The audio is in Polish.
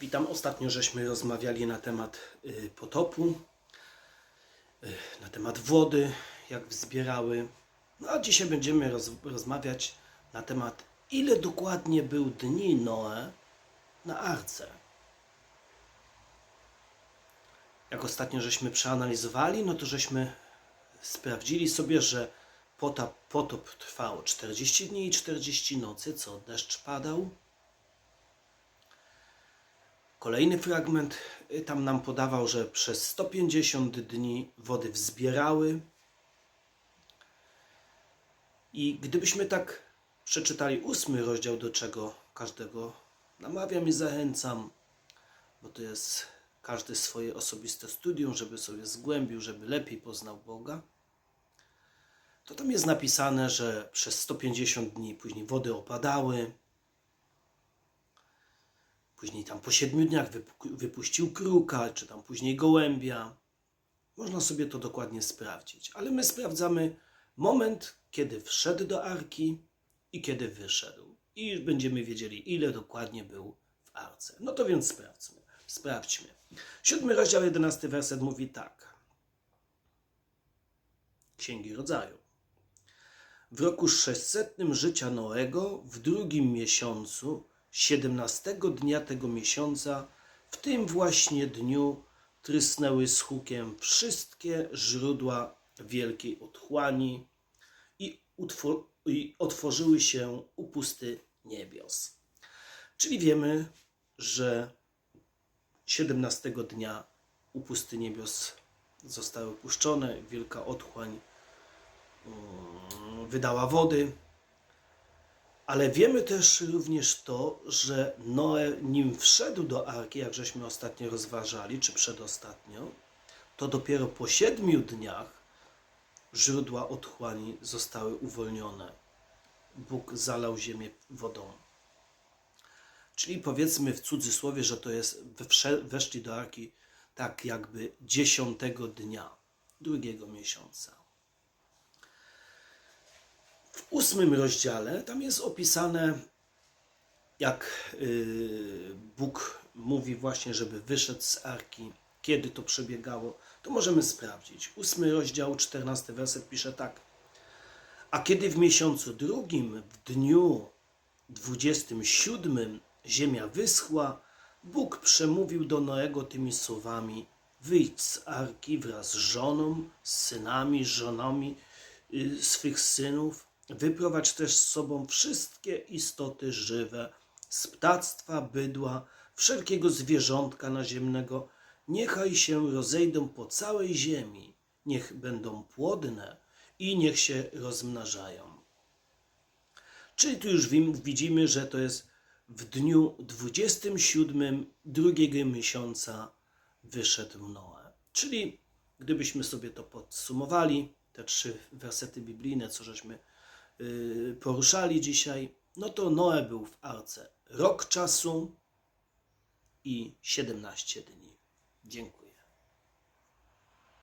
Witam. Ostatnio żeśmy rozmawiali na temat y, potopu, y, na temat wody, jak wzbierały. No a dzisiaj będziemy roz, rozmawiać na temat, ile dokładnie był dni Noe na arce. Jak ostatnio żeśmy przeanalizowali, no to żeśmy sprawdzili sobie, że potop, potop trwał 40 dni i 40 nocy, co deszcz padał. Kolejny fragment y, tam nam podawał, że przez 150 dni wody wzbierały. I gdybyśmy tak przeczytali ósmy rozdział, do czego każdego namawiam i zachęcam, bo to jest każdy swoje osobiste studium, żeby sobie zgłębił, żeby lepiej poznał Boga, to tam jest napisane, że przez 150 dni później wody opadały, Później tam po siedmiu dniach wypu- wypuścił kruka, czy tam później gołębia. Można sobie to dokładnie sprawdzić. Ale my sprawdzamy moment, kiedy wszedł do arki i kiedy wyszedł. I będziemy wiedzieli, ile dokładnie był w arce. No to więc sprawdźmy. Sprawdźmy. Siódmy rozdział, jedenasty werset mówi tak. Księgi Rodzaju. W roku 600 życia Noego, w drugim miesiącu, 17 dnia tego miesiąca, w tym właśnie dniu trysnęły z hukiem wszystkie źródła wielkiej otchłani i, i otworzyły się upusty niebios. Czyli wiemy, że 17 dnia upusty niebios zostały opuszczone, wielka otchłań mm, wydała wody. Ale wiemy też również to, że Noe, nim wszedł do arki, jak żeśmy ostatnio rozważali, czy przedostatnio, to dopiero po siedmiu dniach źródła otchłani zostały uwolnione. Bóg zalał ziemię wodą. Czyli powiedzmy w cudzysłowie, że to jest, weszli do arki tak jakby dziesiątego dnia drugiego miesiąca. Ósmym rozdziale tam jest opisane, jak y, Bóg mówi właśnie, żeby wyszedł z arki, kiedy to przebiegało. To możemy sprawdzić. Ósmy rozdział, czternasty werset pisze tak. A kiedy w miesiącu drugim, w dniu dwudziestym siódmym ziemia wyschła, Bóg przemówił do Noego tymi słowami: Wyjdź z arki wraz z żoną, z synami, żonami y, swych synów, wyprowadź też z sobą wszystkie istoty żywe, z ptactwa, bydła, wszelkiego zwierzątka naziemnego, niechaj się rozejdą po całej ziemi, niech będą płodne i niech się rozmnażają. Czyli tu już widzimy, że to jest w dniu 27 drugiego miesiąca wyszedł Noe. Czyli gdybyśmy sobie to podsumowali, te trzy wersety biblijne, co żeśmy poruszali dzisiaj, no to Noe był w arce rok czasu i 17 dni. Dziękuję.